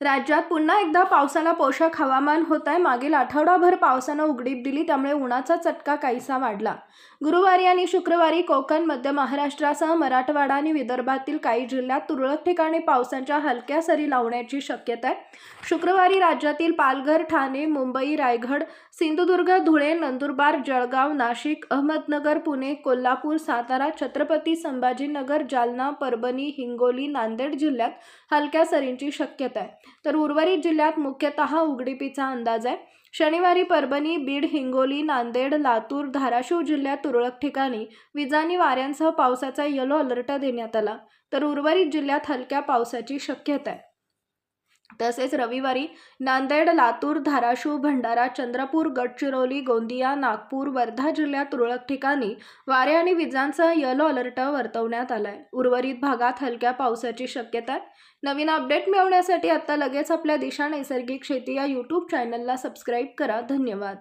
राज्यात पुन्हा एकदा पावसाला पोषक हवामान होत आहे मागील आठवडाभर पावसानं उघडीप दिली त्यामुळे उन्हाचा चटका काहीसा वाढला. गुरुवारी आणि शुक्रवारी कोकण मध्य महाराष्ट्रासह मराठवाडा आणि विदर्भातील काही जिल्ह्यात तुरळक ठिकाणी पावसाच्या हलक्या सरी लावण्याची शक्यता आहे. शुक्रवारी राज्यातील पालघर ठाणे मुंबई रायगड सिंधुदुर्ग धुळे नंदुरबार जळगाव नाशिक अहमदनगर पुणे कोल्हापूर सातारा छत्रपती संभाजीनगर जालना परभणी हिंगोली नांदेड जिल्ह्यात हलक्या सरींची शक्यता आहे. तर उर्वरित जिल्ह्यात मुख्यतः उघडीपीचा अंदाज आहे. शनिवारी परभणी बीड हिंगोली नांदेड लातूर धाराशिव जिल्ह्यात तुरळक ठिकाणी विजांनी वाऱ्यांसह पावसाचा येलो अलर्ट देण्यात आला. तर उर्वरित जिल्ह्यात हलक्या पावसाची शक्यता आहे. तसेच रविवारी नांदेड लातूर धाराशिव भंडारा चंद्रपूर गडचिरोली गोंदिया नागपूर वर्धा जिल्ह्यात तुरळक ठिकाणी वारे आणि विजांसह येलो अलर्ट वर्तवण्यात आलाय. उर्वरित भागात हलक्या पावसाची शक्यता आहे. नवीन अपडेट मिळवण्यासाठी आता लगेच आपल्या दिशा नैसर्गिक शेती या यूट्यूब चॅनलला सबस्क्राईब करा. धन्यवाद.